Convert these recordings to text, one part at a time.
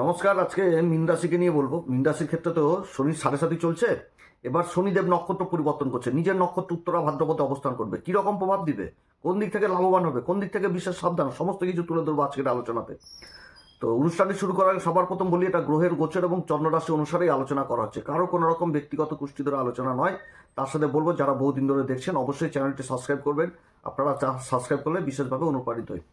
নমস্কার, আজকে মীন রাশিকে নিয়ে বলব। মীন রাশির ক্ষেত্রে তো শনির সাড়ে সাথে চলছে। এবার শনিদেব নক্ষত্র পরিবর্তন করছে। নিজের নক্ষত্র উত্তরা ভাদ্রপদে অবস্থান করবে। কি রকম প্রভাব দিবে? কোন দিক থেকে লাভবান হবে? কোন দিক থেকে বিশেষ সাবধান? সমস্ত কিছু তুলে ধরবো আজকের আলোচনাতে। তো অনুষ্ঠানটি শুরু করার আগে সবার প্রথম বলি, এটা গ্রহের গোচর এবং চন্দ্ররাশি অনুসারেই আলোচনা করা হচ্ছে। কারও কোনো রকম ব্যক্তিগত কুষ্টি ধরে আলোচনা নয়। তার সাথে বলব, যারা বহুদিন ধরে দেখছেন, অবশ্যই চ্যানেলটি সাবস্ক্রাইব করবেন। আপনারা সাবস্ক্রাইব করলে বিশেষভাবে অনুপ্রাণিত হয়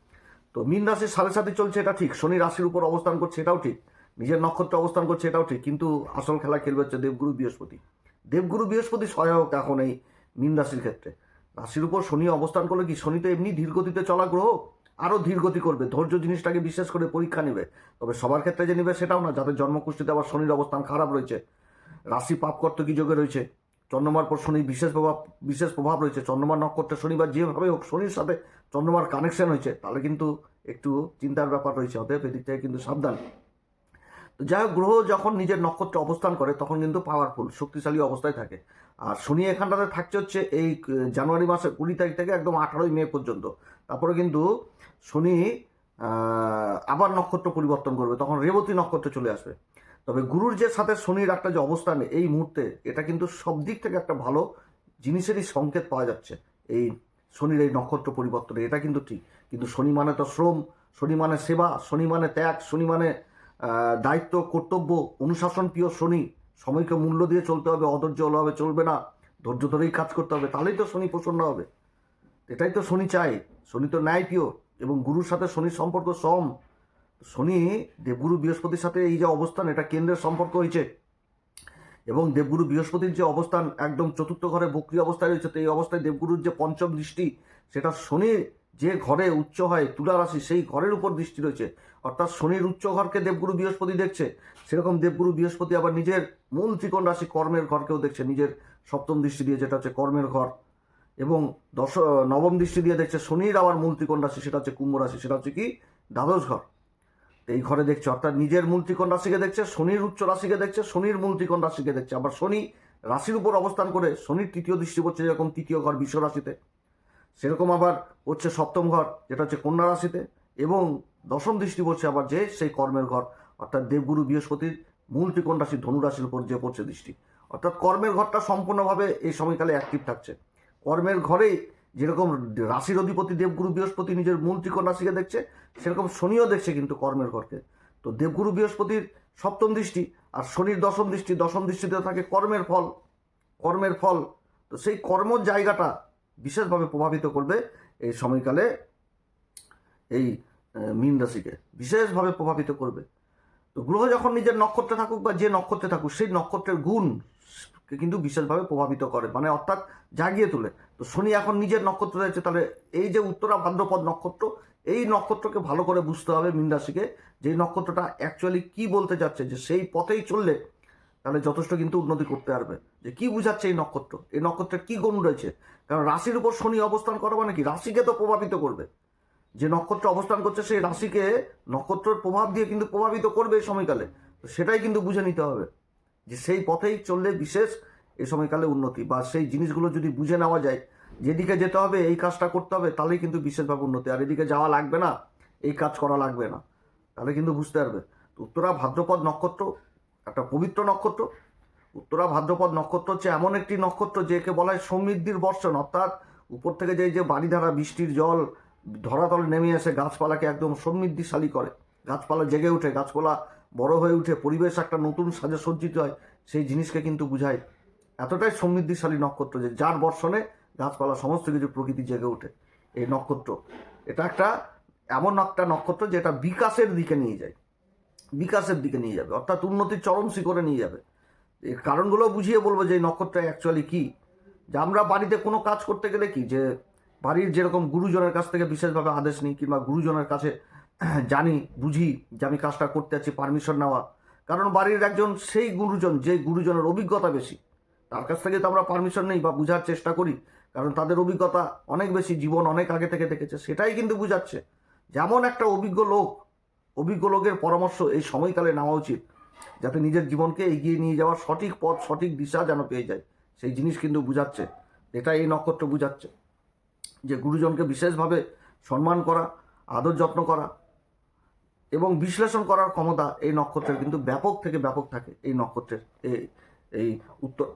তো মীন রাশির সাড়ে সাথে চলছে এটা ঠিক, শনি রাশির উপর অবস্থান করছে এটাও ঠিক, নিজের নক্ষত্রে অবস্থান করছে এটাও ঠিক, কিন্তু আসল খেলা খেলবে হচ্ছে দেবগুরু বৃহস্পতি। দেবগুরু বৃহস্পতি সহায়ক এখন এই মীন রাশির ক্ষেত্রে। রাশির উপর শনি অবস্থান করলে কি, শনি তো এমনি ধীরগতিতে চলা গ্রহ, আরও ধীরগতি করবে, ধৈর্য জিনিসটাকে বিশেষ করে পরীক্ষা নেবে, তবে সবার ক্ষেত্রে যে নেবে সেটাও না যাদের জন্মকুষ্ঠিতে আবার শনির অবস্থান খারাপ রয়েছে, রাশি পাপকর্তকী যোগে রয়েছে চন্দ্রমার পর শনির বিশেষ প্রভাব বিশেষ প্রভাব রয়েছে। চন্দ্রমার নক্ষত্রে শনিবার যেভাবে হোক, শনির সাথে চন্দ্রমার কানেকশন হয়েছে, তাহলে কিন্তু একটু চিন্তার ব্যাপার রয়েছে। অতএব এদিক থেকে কিন্তু সাবধান। তো যাই হোক, গ্রহ যখন নিজের নক্ষত্রে অবস্থান করে, তখন কিন্তু পাওয়ারফুল শক্তিশালী অবস্থায় থাকে। আর শনি এখানটাতে থাকছে হচ্ছে এই জানুয়ারি মাসের কুড়ি তারিখ থেকে একদম আঠারোই মে পর্যন্ত। তারপরে কিন্তু শনি আবার নক্ষত্র পরিবর্তন করবে। তখন রেবতী নক্ষত্রে চলে আসবে। তবে গুরুর যে সাথে শনির একটা যে অবস্থান, এই মুহূর্তে এটা কিন্তু সব দিক থেকে একটা ভালো জিনিসেরই সংকেত পাওয়া যাচ্ছে। এই শনির এই নক্ষত্র পরিবর্তনে, এটা কিন্তু ঠিক। কিন্তু শনি মানে তো শ্রম, শনি মানে সেবা, শনি মানে ত্যাগ, শনি মানে দায়িত্ব, কর্তব্য, অনুশাসন প্রিয় শনি। সময়কে মূল্য দিয়ে চলতে হবে, অধৈর্য হলে চলবে না। ধৈর্য ধরেই কাজ করতে হবে, তাহলেই তো শনি প্রসন্ন হবে। এটাই তো শনি চাই শনি তো ন্যায় প্রিয় এবং গুরুর সাথে শনির সম্পর্ক সম। শনি দেবগুরু বৃহস্পতির সাথে এই যে অবস্থান, এটা কেন্দ্রের সম্পর্ক হয়েছে। এবং দেবগুরু বৃহস্পতির যে অবস্থান, একদম চতুর্থ ঘরে বক্রি অবস্থায় রয়েছে, তো এই অবস্থায় দেবগুরুর যে পঞ্চম দৃষ্টি, সেটা শনির যে ঘরে উচ্চ হয়, তুলা রাশি, সেই ঘরের উপর দৃষ্টি রয়েছে। অর্থাৎ শনির উচ্চ ঘরকে দেবগুরু বৃহস্পতি দেখছে। সেরকম দেবগুরু বৃহস্পতি আবার নিজের মূল ত্রিকোণ রাশি কর্মের ঘরকেও দেখছে, নিজের সপ্তম দৃষ্টি দিয়ে, যেটা হচ্ছে কর্মের ঘর। এবং দশ, নবম দৃষ্টি দিয়ে দেখছে, শনির আবার মূল ত্রিকোণ রাশি, সেটা হচ্ছে কুম্ভ রাশি, সেটা হচ্ছে কি? দ্বাদশ ঘর। এই ঘরে দেখছে, অর্থাৎ নিজের মূল ত্রিকোণ রাশিকে দেখছে, শনির উচ্চ রাশিকে দেখছে, শনির মূল ত্রিকোণ রাশিকে দেখছে। আবার শনি রাশির উপর অবস্থান করে শনির তৃতীয় দৃষ্টি পড়ছে যেরকম তৃতীয় ঘর বিশ্ব রাশিতে। সেরকম আবার হচ্ছে সপ্তম ঘর, যেটা হচ্ছে কন্যা রাশিতে। এবং দশম দৃষ্টি পড়ছে আবার যে সেই কর্মের ঘর, অর্থাৎ দেবগুরু বৃহস্পতির মূল ত্রিকোণ রাশি ধনু রাশির উপর যে পড়ছে দৃষ্টি। অর্থাৎ কর্মের ঘরটা সম্পূর্ণভাবে এই সময়কালে অ্যাক্টিভ থাকছে। কর্মের ঘরে যেরকম রাশির অধিপতি দেবগুরু বৃহস্পতি নিজের মূল ত্রিকোণ রাশিকে দেখছে, সেরকম শনিও দেখছে কিন্তু কর্মের ঘরকে। তো দেবগুরু বৃহস্পতির সপ্তম দৃষ্টি আর শনির দশম দৃষ্টি, দশম দৃষ্টিতে থাকে কর্মের ফল কর্মের ফল। তো সেই কর্মর জায়গাটা বিশেষভাবে প্রভাবিত করবে এই সময়কালে এই মীন রাশিকে, বিশেষভাবে প্রভাবিত করবে। তো গ্রহ যখন নিজের নক্ষত্রে থাকুক বা যে নক্ষত্রে থাকুক, সেই নক্ষত্রের গুণ কিন্তু বিশেষভাবে প্রভাবিত করে মানে অর্থাৎ জাগিয়ে তোলে। তো শনি এখন নিজের নক্ষত্র রয়েছে, তাহলে এই যে উত্তরা ভাদ্রপদ নক্ষত্র, এই নক্ষত্রকে ভালো করে বুঝতে হবে মীন রাশিকে, যে নক্ষত্রটা অ্যাকচুয়ালি কি বলতে যাচ্ছে, যে সেই পথেই চললে তাহলে যথেষ্ট কিন্তু উন্নতি করতে পারবে। যে কি বুঝাচ্ছে এই নক্ষত্র, এই নক্ষত্রের কি গুণ রয়েছে? কারণ রাশির উপর শনি অবস্থান করা মানে কি? রাশিকে তো প্রভাবিত করবে। যে নক্ষত্র অবস্থান করছে, সেই রাশিকে নক্ষত্রের প্রভাব দিয়ে কিন্তু প্রভাবিত করবে এই সময়কালে। তো সেটাই কিন্তু বুঝে নিতে হবে। যে সেই পথেই চললে বিশেষ এই সময়কালে উন্নতি বা সেই জিনিসগুলো যদি বুঝে নেওয়া যায়, যেদিকে যেতে হবে, এই কাজটা করতে হবে, তাহলেই কিন্তু বিশেষভাবে উন্নতি। আর এদিকে যাওয়া লাগবে না, এই কাজ করা লাগবে না, তাহলে কিন্তু বুঝতে পারবে। উত্তরা ভাদ্রপদ নক্ষত্র, একটা পবিত্র নক্ষত্র। উত্তরা ভাদ্রপদ নক্ষত্র হচ্ছে এমন একটি নক্ষত্র যেকে বলা হয় সমৃদ্ধির বর্ষণ। অর্থাৎ উপর থেকে যে যে বাড়িধারা, বৃষ্টির জল, ধরাতলে নেমে এসে গাছপালাকে একদম সমৃদ্ধিশালী করে। গাছপালা জেগে ওঠে, গাছপালা বড় হয়ে উঠে পরিবেশ একটা নতুন সাজে সজ্জিত হয়, সেই জিনিসকে কিন্তু বুঝায়। এতটাই সমৃদ্ধিশালী নক্ষত্র যে যার বর্ষণে গাছপালা সমস্ত কিছু প্রকৃতি জেগে ওঠে। এই নক্ষত্র, এটা একটা এমন একটা নক্ষত্র যেটা বিকাশের দিকে নিয়ে যায়। বিকাশের দিকে নিয়ে যাবে, অর্থাৎ উন্নতির চরম শিখরে নিয়ে যাবে। এর কারণগুলো বুঝিয়ে বলব যে এই নক্ষত্রটা অ্যাকচুয়ালি কী? যে আমরা বাড়িতে কোনো কাজ করতে গেলে কি? যে বাড়ির যেরকম গুরুজনের কাছ থেকে বিশেষভাবে আদেশ নিই কিংবা গুরুজনের কাছে জানি, বুঝি যে আমি কাজটা করতে যাচ্ছি পারমিশন নেওয়া। কারণ বাড়ির একজন, সেই গুরুজন, যে গুরুজনের অভিজ্ঞতা বেশি। তার কাছ থেকে তো আমরা পারমিশন নেই বা বোঝার চেষ্টা করি। কারণ তাদের অভিজ্ঞতা অনেক বেশি, জীবন অনেক আগে থেকে দেখেছে। সেটাই কিন্তু বুঝাচ্ছে। যেমন একটা অভিজ্ঞ লোক, অভিজ্ঞ লোকের পরামর্শ এই সময়কালে নেওয়া উচিত। যাতে নিজের জীবনকে এগিয়ে নিয়ে যাওয়ার সঠিক পথ, সঠিক দিশা যেন পেয়ে যায়। সেই জিনিস কিন্তু বুঝাচ্ছে। এটা এই নক্ষত্র বুঝাচ্ছে। যে গুরুজনকে বিশেষভাবে সম্মান করা, আদর যত্ন করা এবং বিশ্লেষণ করার ক্ষমতা এই নক্ষত্রের কিন্তু ব্যাপক থেকে ব্যাপক থাকে এই নক্ষত্রের, এই উত্তর,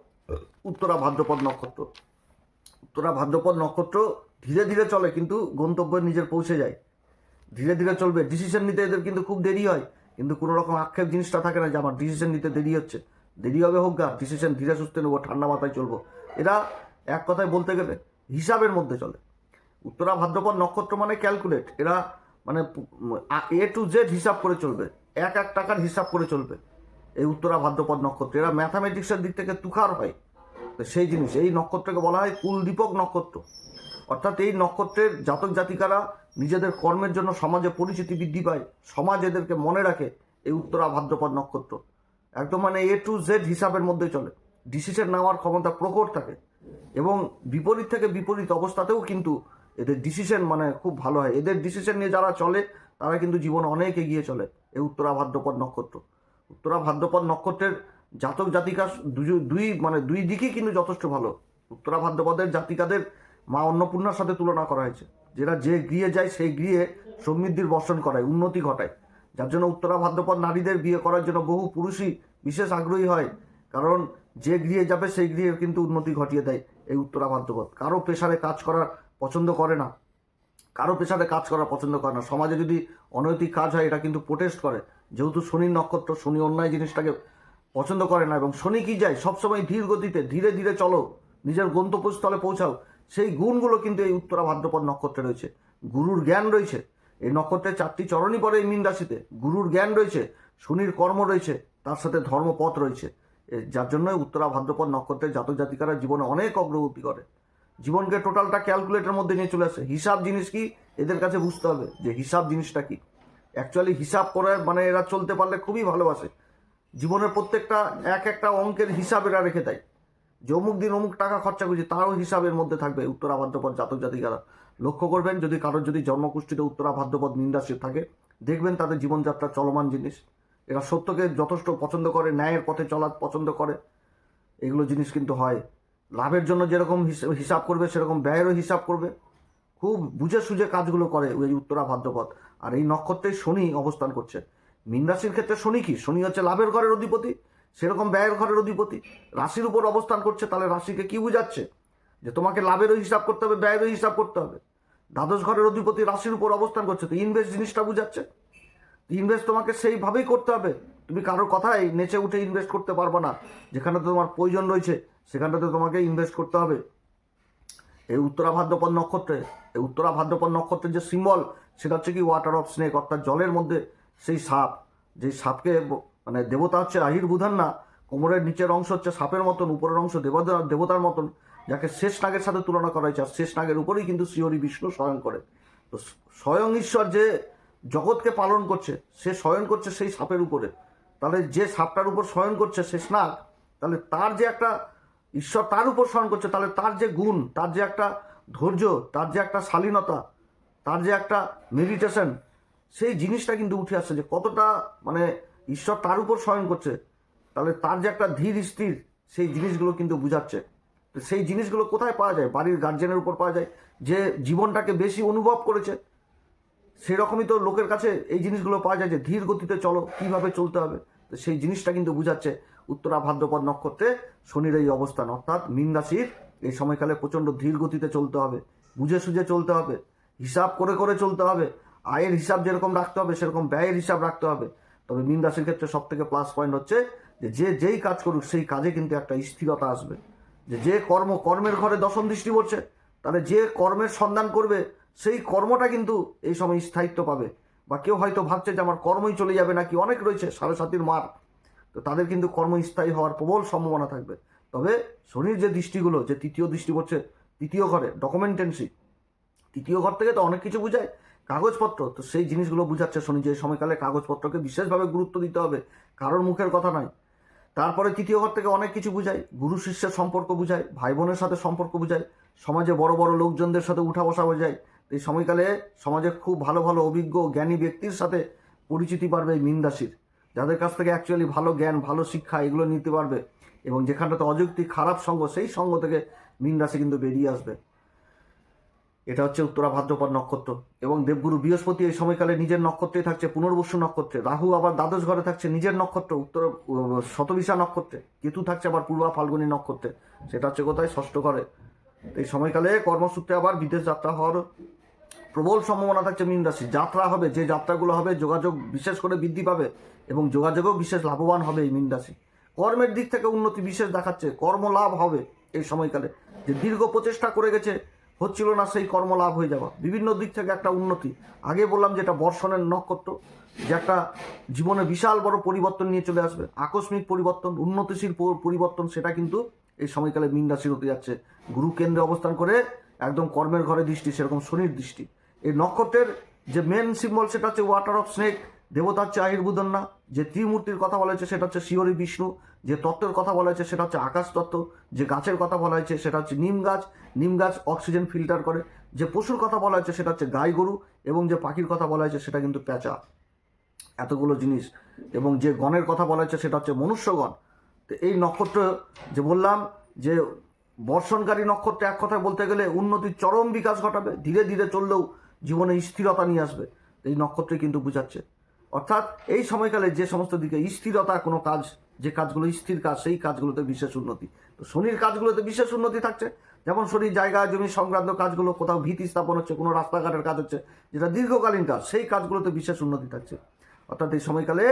উত্তরা ভাদ্রপদ নক্ষত্র। উত্তরা ভাদ্রপদ নক্ষত্র ধীরে ধীরে চলে কিন্তু গন্তব্যে নিজের পৌঁছে যায়। ধীরে ধীরে চলবে। ডিসিশন নিতে এদের কিন্তু খুব দেরি হয়। কিন্তু কোনো রকম আক্ষেপ জিনিসটা থাকে না যে আমার ডিসিশন নিতে দেরি হচ্ছে। দেরি হবে হোক গা ডিসিশন ধীরে সুস্থে নেব, ঠান্ডা মাথায় চলবো। এরা এক কথায় বলতে গেলে হিসাবের মধ্যে চলে। উত্তরা ভাদ্রপদ নক্ষত্র মানে ক্যালকুলেট এরা মানে এ টু জেড হিসাব করে চলবে। এক এক টাকার হিসাব করে চলবে। এই উত্তরা ভাদ্রপদ নক্ষত্র। এরা ম্যাথামেটিক্সের দিক থেকে তুখার হয়। তো সেই জিনিস, এই নক্ষত্রকে বলা হয় কুলদীপক নক্ষত্র। অর্থাৎ এই নক্ষত্রের জাতক জাতিকারা নিজেদের কর্মের জন্য সমাজে পরিচিতি বৃদ্ধি পায়। সমাজ এদেরকে মনে রাখে এই উত্তরা ভাদ্রপদ নক্ষত্র। একদম মানে এ টু জেড হিসাবের মধ্যে চলে। ডিসিশন নেওয়ার ক্ষমতা প্রকট থাকে। এবং বিপরীত থেকে বিপরীত অবস্থাতেও কিন্তু এদের ডিসিশন মানে খুব ভালো হয়। এদের ডিসিশন নিয়ে যারা চলে, তারা কিন্তু জীবন অনেক এগিয়ে চলে। এই উত্তরা ভাদ্রপদ নক্ষত্র। উত্তরা ভাদ্রপদ নক্ষত্রের জাতক জাতিকা দুই- মানে দুই দিকই কিন্তু যথেষ্ট ভালো। উত্তরা ভাদ্রপদের জাতিকাদের মা অন্নপূর্ণার সাথে তুলনা করা হয়েছে। যেটা যে গৃহে যায়, সেই গৃহে সমৃদ্ধির বর্ষণ করায়, উন্নতি ঘটায়। যার জন্য উত্তরা ভাদ্রপদ নারীদের বিয়ে করার জন্য বহু পুরুষই বিশেষ আগ্রহী হয়। কারণ যে গৃহে যাবে, সেই গৃহে কিন্তু উন্নতি ঘটিয়ে দেয় এই উত্তরা ভাদ্রপদ। কারও পেশারে কাজ করার পছন্দ করে না। কারও পেশাতে কাজ করা পছন্দ করে না। সমাজে যদি অনৈতিক কাজ হয়, এটা কিন্তু প্রোটেস্ট করে। যেহেতু শনির নক্ষত্র, শনি অন্যায় জিনিসটাকে পছন্দ করে না এবং শনি কি যায়, সবসময় ধীর গতিতে, ধীরে ধীরে চলো, নিজের গন্তব্যস্থলে পৌঁছাও, সেই গুণগুলো কিন্তু এই উত্তরা ভাদ্রপদ নক্ষত্রে রয়েছে। গুরুর জ্ঞান রয়েছে। এই নক্ষত্রের চারটি চরণই পড়ে এই মীন গুরুর জ্ঞান রয়েছে, শনির কর্ম রয়েছে, তার সাথে ধর্মপথ রয়েছে। যার জন্য উত্তরা ভাদ্রপদ নক্ষত্রের জাতক জাতিকারা জীবনে অনেক অগ্রগতি করে। জীবনকে টোটালটা ক্যালকুলেটের মধ্যে নিয়ে চলে আসে। হিসাব জিনিস কি? এদের কাছে বুঝতে হবে যে হিসাব জিনিসটা কি। অ্যাকচুয়ালি হিসাব করে মানে এরা চলতে পারলে খুবই ভালোবাসে। জীবনের প্রত্যেকটা এক একটা অঙ্কের হিসাব এরা রেখে দেয়। যে অমুক দিন অমুক টাকা খরচা করছে, তারও হিসাবের মধ্যে থাকবে উত্তরা ভাদ্রপদ জাতক জাতিকারা। লক্ষ্য করবেন, যদি কারোর যদি জন্মকুষ্ঠিতে উত্তরা ভাদ্রপদ নিন্দাসী থাকে, দেখবেন তাদের জীবনযাত্রা চলমান জিনিস। এরা সত্যকে যথেষ্ট পছন্দ করে, ন্যায়ের পথে চলা পছন্দ করে। এগুলো জিনিস কিন্তু হয়। লাভের জন্য যেরকম হিস- হিসাব করবে, সেরকম ব্যয়েরও হিসাব করবে। খুব বুঝে সুঝে কাজগুলো করে ওই উত্তরা ভাদ্রপদ। আর এই নক্ষত্রে শনি অবস্থান করছে। মীন রাশির ক্ষেত্রে শনি কি? শনি হচ্ছে লাভের ঘরের অধিপতি, সেরকম ব্যয়ের ঘরের অধিপতি। রাশির উপর অবস্থান করছে, তাহলে রাশিকে কি বুঝাচ্ছে? যে তোমাকে লাভেরও হিসাব করতে হবে, ব্যয়েরও হিসাব করতে হবে। দ্বাদশ ঘরের অধিপতি রাশির উপর অবস্থান করছে, তো ইনভেস্ট জিনিসটা বুঝাচ্ছে। ইনভেস্ট তোমাকে সেইভাবেই করতে হবে। তুমি কারোর কথাই নেচে উঠে ইনভেস্ট করতে পারবে না। যেখানে তোমার প্রয়োজন রয়েছে সেখানটাতে তোমাকে ইনভেস্ট করতে হবে। এই উত্তরা ভাদ্রপদ নক্ষত্রে, এই উত্তরা ভাদ্রপদ নক্ষত্রের যে সিম্বল সেটা হচ্ছে কি ওয়াটার অফ স্নেক অর্থাৎ জলের মধ্যে সেই সাপ। যে সাপকে মানে দেবতা হচ্ছে আহির বুধান না, কোমরের নিচের অংশ হচ্ছে সাপের মতন, উপরের অংশ দেবতা, দেবতার মতন, যাকে শেষ নাগের সাথে তুলনা করা হয়েছে। আর শেষ নাগের উপরেই কিন্তু শ্রীহরি বিষ্ণু শয়ন করে। তো স্বয়ং ঈশ্বর যে জগৎকে পালন করছে, সে শয়ন করছে সেই সাপের উপরে। তাহলে যে সাপটার উপর শয়ন করছে শেষ নাগ, তাহলে তার যে একটা ঈশ্বর তার উপর স্মরণ করছে, তাহলে তার যে গুণ, তার যে একটা ধৈর্য, তার যে একটা শালীনতা, তার যে একটা মেডিটেশন সেই জিনিসটা কিন্তু উঠে আসছে যে কতটা মানে ঈশ্বর তার উপর শয়ন করছে, তাহলে তার যে একটা ধীর স্থির, সেই জিনিসগুলো কিন্তু বুঝাচ্ছে। তো সেই জিনিসগুলো কোথায় পাওয়া যায়? বাড়ির গার্জেনের উপর পাওয়া যায়, যে জীবনটাকে বেশি অনুভব করেছে। সেরকমই তো লোকের কাছে এই জিনিসগুলো পাওয়া যায় যে ধীর গতিতে চলো, কীভাবে চলতে হবে? তো সেই জিনিসটা কিন্তু বুঝাচ্ছে। উত্তরা ভাদ্রপদ নক্ষত্রে শনির এই অবস্থান, অর্থাৎ মীন রাশির এই সময়কালে প্রচণ্ড ধীর গতিতে চলতে হবে, বুঝে সুঝে চলতে হবে, হিসাব করে করে চলতে হবে, আয়ের হিসাব যেরকম রাখতে হবে, সেরকম ব্যয়ের হিসাব রাখতে হবে। তবে মীন রাশির ক্ষেত্রে সব থেকে প্লাস পয়েন্ট হচ্ছে যে যে, যেই কাজ করুক, সেই কাজে কিন্তু একটা স্থিরতা আসবে। যে যে কর্ম, কর্মের ঘরে দশম দৃষ্টি পড়ছে, তাহলে যে কর্মের সন্ধান করবে, সেই কর্মটা কিন্তু এই সময় স্থায়িত্ব পাবে। বা কেউ হয়তো ভাবছে যে, আমার কর্মই চলে যাবে নাকি, অনেক রয়েছে, সাড়ে সাতির মার তো তাদের কিন্তু কর্মস্থায়ী হওয়ার প্রবল সম্ভাবনা থাকবে। তবে শনির যে দৃষ্টিগুলো, যে তৃতীয় দৃষ্টি পড়ছে তৃতীয় ঘরে ডকুমেন্টেন্সি তৃতীয় ঘর থেকে তো অনেক কিছু বোঝায়, কাগজপত্র, তো সেই জিনিসগুলো বুঝাচ্ছে শনি যে সময়কালে কাগজপত্রকে বিশেষভাবে গুরুত্ব দিতে হবে, কারোর মুখের কথা নয়। তারপরে তৃতীয় ঘর থেকে অনেক কিছু বুঝায়, গুরু শিষ্যের সম্পর্ক বুঝায় ভাই বোনের সাথে সম্পর্ক বুঝায়, সমাজে বড় বড় লোকজনদের সাথে উঠা বসা বোঝায় এই সময়কালে সমাজে খুব ভালো ভালো অভিজ্ঞ জ্ঞানী ব্যক্তির সাথে পরিচিতি পারবে এই মীন রাশির যাদের কাছ থেকে অ্যাকচুয়ালি ভালো জ্ঞান, ভালো শিক্ষা এগুলো নিতে পারবে এবং যেখানটাতে অযৌক্তিক খারাপ সঙ্গ, সেই সঙ্গ থেকে মীন রাশি কিন্তু বেরিয়ে আসবে। এটা হচ্ছে উত্তরা ভাদ্রপদ নক্ষত্র এবং দেবগুরু বৃহস্পতি এই সময়কালে নিজের নক্ষত্রেই থাকছে, পুনর্বসু নক্ষত্রে। রাহু আবার দ্বাদশ ঘরে থাকছে, নিজের নক্ষত্র, উত্তর শতবিশা নক্ষত্রে। কেতু থাকছে আবার পূর্বা ফাল্গুনী নক্ষত্রে। সেটা হচ্ছে কোথায়? ষষ্ঠ ঘরে। এই সময়কালে কর্মসূত্রে আবার বিদেশ যাত্রা হওয়ার প্রবল সম্ভাবনা থাকছে মীন রাশি। যাত্রা হবে, যে যাত্রাগুলো হবে যোগাযোগ বিশেষ করে বৃদ্ধি পাবে এবং যোগাযোগও বিশেষ লাভবান হবে এই মীন রাশি। কর্মের দিক থেকে উন্নতি বিশেষ দেখাচ্ছে কর্ম লাভ হবে এই সময়কালে। যে দীর্ঘ প্রচেষ্টা করে গেছে, হচ্ছিল না সেই কর্ম লাভ হয়ে যাওয়া। বিভিন্ন দিক থেকে একটা উন্নতি। আগে বললাম যে এটা বর্ষণের নক্ষত্র, যে একটা জীবনে বিশাল বড় পরিবর্তন নিয়ে চলে আসবে। আকস্মিক পরিবর্তন, উন্নতিশীল পরিবর্তন, সেটা কিন্তু এই সময়কালে মীন রাশির হতে যাচ্ছে। গুরু কেন্দ্রে অবস্থান করে একদম কর্মের ঘরে দৃষ্টি, সেরকম শনির দৃষ্টি। এই নক্ষত্রের যে মেন সিম্বল সেটা হচ্ছে ওয়াটার অফ স্নেক দেবতা হচ্ছে আহির্বুদন্না যে ত্রিমূর্তির কথা বলা হয়েছে সেটা হচ্ছে শিহরি বিষ্ণু। যে তত্ত্বের কথা বলা হয়েছে সেটা হচ্ছে আকাশ তত্ত্ব। যে গাছের কথা বলা হয়েছে সেটা হচ্ছে নিম গাছ। নিম গাছ অক্সিজেন ফিল্টার করে। যে পশুর কথা বলা হয়েছে সেটা হচ্ছে গাই গরু এবং যে পাখির কথা বলা হয়েছে সেটা কিন্তু প্যাঁচা। এতগুলো জিনিস। এবং যে গণের কথা বলা হয়েছে সেটা হচ্ছে মনুষ্যগণ। তো এই নক্ষত্র যে বললাম, যে বর্ষণকারী নক্ষত্র এক কথায় বলতে গেলে উন্নতির চরম বিকাশ ঘটাবে। ধীরে ধীরে চললেও জীবনে স্থিরতা নিয়ে আসবে। এই নক্ষত্রে কিন্তু বুঝাচ্ছে। অর্থাৎ এই সময়কালে যে সমস্ত দিকে স্থিরতা, কোনো কাজ, যে কাজগুলো স্থির কাজ, সেই কাজগুলোতে বিশেষ উন্নতি। তো শনির কাজগুলোতে বিশেষ উন্নতি থাকছে। যেমন শনির জায়গা জমি সংক্রান্ত কাজগুলো, কোথাও ভিত্তি স্থাপন হচ্ছে, কোনো রাস্তাঘাটের কাজ হচ্ছে, যেটা দীর্ঘকালীন কাজ, সেই কাজগুলোতে বিশেষ উন্নতি থাকছে। অর্থাৎ এই সময়কালে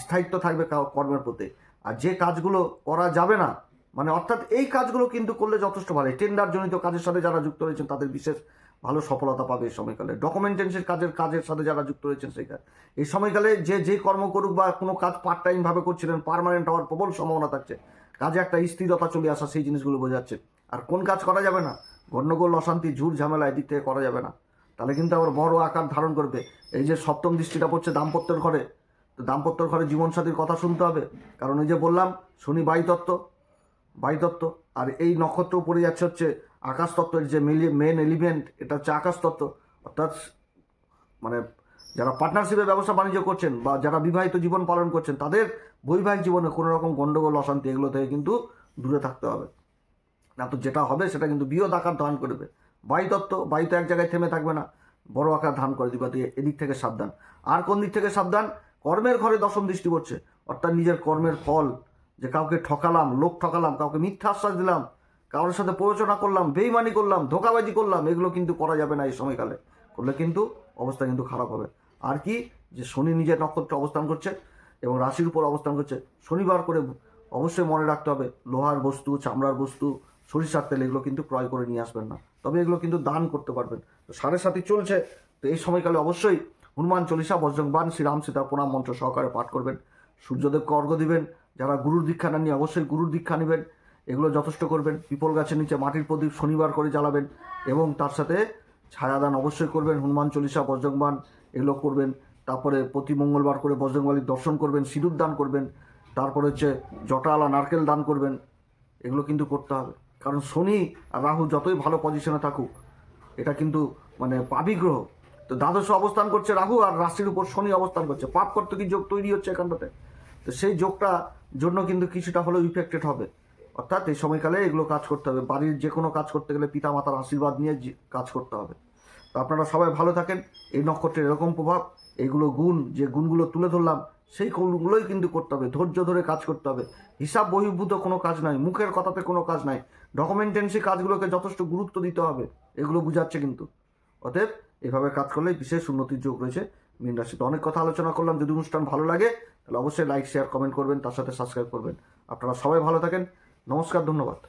স্থায়িত্ব থাকবে কর্মের প্রতি। আর যে কাজগুলো করা যাবে না মানে অর্থাৎ এই কাজগুলো কিন্তু করলে যথেষ্ট ভালো। টেন্ডার জনিত কাজের সাথে যারা যুক্ত রয়েছেন, তাদের বিশেষ ভালো সফলতা পাবে এই সময়কালে। ডকুমেন্টেন্সের কাজের কাজের সাথে যারা যুক্ত রয়েছেন কাজ। এই সময়কালে যে যে কর্ম করুক বা কোনো কাজ পার্ট টাইমভাবে করছিলেন পার্মানেন্ট হওয়ার প্রবল সম্ভাবনা থাকছে। কাজে একটা স্থিরতা চলে আসা সেই জিনিসগুলো বোঝাচ্ছে। আর কোন কাজ করা যাবে না? গণ্ডগোল, অশান্তি ঝুট ঝামেলা এদিক থেকে করা যাবে না। তাহলে কিন্তু আবার বড় আকার ধারণ করবে। এই যে সপ্তম দৃষ্টিটা পড়ছে দাম্পত্যের ঘরে, তো দাম্পত্যর ঘরে জীবনসাথীর কথা শুনতে হবে। কারণ এই যে বললাম, শনি বায়ুতত্ত্ব বায়ুতত্ত্ব, আর এই নক্ষত্র পড়ে যাচ্ছে হচ্ছে আকাশ তত্ত্বের যে মেন এলিমেন্ট এটা হচ্ছে আকাশ তত্ত্ব অর্থাৎ মানে যারা পার্টনারশিপে ব্যবসা বাণিজ্য করছেন বা যারা বিবাহিত জীবন পালন করছেন, তাদের বৈবাহিক জীবনে কোনো রকম গণ্ডগোল অশান্তি এগুলো থেকে কিন্তু দূরে থাকতে হবে। না তো যেটা হবে সেটা কিন্তু বৃহৎ আকার ধারণ করবে। বায়ুতত্ত্ব বায়ু তো এক জায়গায় থেমে থাকবে না। বড় আকার ধারণ করে দিবা দিয়ে এদিক থেকে সাবধান। আর কোন দিক থেকে সাবধান? কর্মের ঘরে দশম দৃষ্টি পড়ছে। অর্থাৎ নিজের কর্মের ফল, যে কাউকে ঠকালাম, লোক ঠকালাম, কাউকে মিথ্যা আশ্বাস দিলাম কারোর সাথে প্ররোচনা করলাম, বেইমানি করলাম, ধোকাবাজি করলাম, এগুলো কিন্তু করা যাবে না এই সময়কালে। করলে কিন্তু অবস্থা কিন্তু খারাপ হবে। আর কি, যে শনি নিজের নক্ষত্রে অবস্থান করছে এবং রাশির উপর অবস্থান করছে, শনিবার করে অবশ্যই মনে রাখতে হবে, লোহার বস্তু, চামড়ার বস্তু, সরিষার তেল, এগুলো কিন্তু ক্রয় করে নিয়ে আসবেন না। তবে এগুলো কিন্তু দান করতে পারবেন। তো সাড়ে সাতই চলছে, তো এই সময়কালে অবশ্যই হনুমান চল্লিশা বজ্রংবান শ্রীরাম সীতা প্রণাম মন্ত্র সহকারে পাঠ করবেন। সূর্যদেবকে অর্ঘ্য দিবেন। যারা গুরুর দীক্ষা নেননি, অবশ্যই গুরুর দীক্ষা নেবেন। এগুলো যথেষ্ট করবেন। পিপল গাছের নিচে মাটির প্রদীপ শনিবার করে জ্বালাবেন এবং তার সাথে ছায়াদান অবশ্যই করবেন, হনুমান চল্লিশা বজ্রংবান এগুলো করবেন। তারপরে প্রতি মঙ্গলবার করে বজরংবলীর দর্শন করবেন, সিঁদুর দান করবেন। তারপরে হচ্ছে জটালা, নারকেল দান করবেন। এগুলো কিন্তু করতে হবে। কারণ শনি আর রাহু যতই ভালো পজিশনে থাকুক, এটা কিন্তু মানে পাপি গ্রহ। তো দ্বাদশ অবস্থান করছে রাহু আর রাশির উপর শনি অবস্থান করছে। পাপ করতে কি যোগ তৈরি হচ্ছে এখানটাতে? তো সেই যোগটা জন্য কিন্তু কিছুটা হলেও ইফেক্টেড হবে। অর্থাৎ এই সময়কালে এগুলো কাজ করতে হবে। বাড়ির যে কোনো কাজ করতে গেলে পিতা মাতার আশীর্বাদ নিয়ে কাজ করতে হবে। তো আপনারা সবাই ভালো থাকেন। এই নক্ষত্রের এরকম প্রভাব এইগুলো গুণ, যে গুণগুলো তুলে ধরলাম, সেই গুণগুলোই কিন্তু করতে হবে। ধৈর্য ধরে কাজ করতে হবে। হিসাব বহির্ভূত কোনো কাজ নাই মুখের কথাতে কোনো কাজ নাই ডকুমেন্টেন্সি কাজগুলোকে যথেষ্ট গুরুত্ব দিতে হবে। এগুলো বুঝাচ্ছে কিন্তু। অতএব এভাবে কাজ করলে বিশেষ উন্নতির যোগ রয়েছে মীন রাশিতে। অনেক কথা আলোচনা করলাম। যদি অনুষ্ঠান ভালো লাগে, তাহলে অবশ্যই লাইক শেয়ার কমেন্ট করবেন। তার সাথে সাবস্ক্রাইব করবেন। আপনারা সবাই ভালো থাকেন। নমস্কার ধন্যবাদ।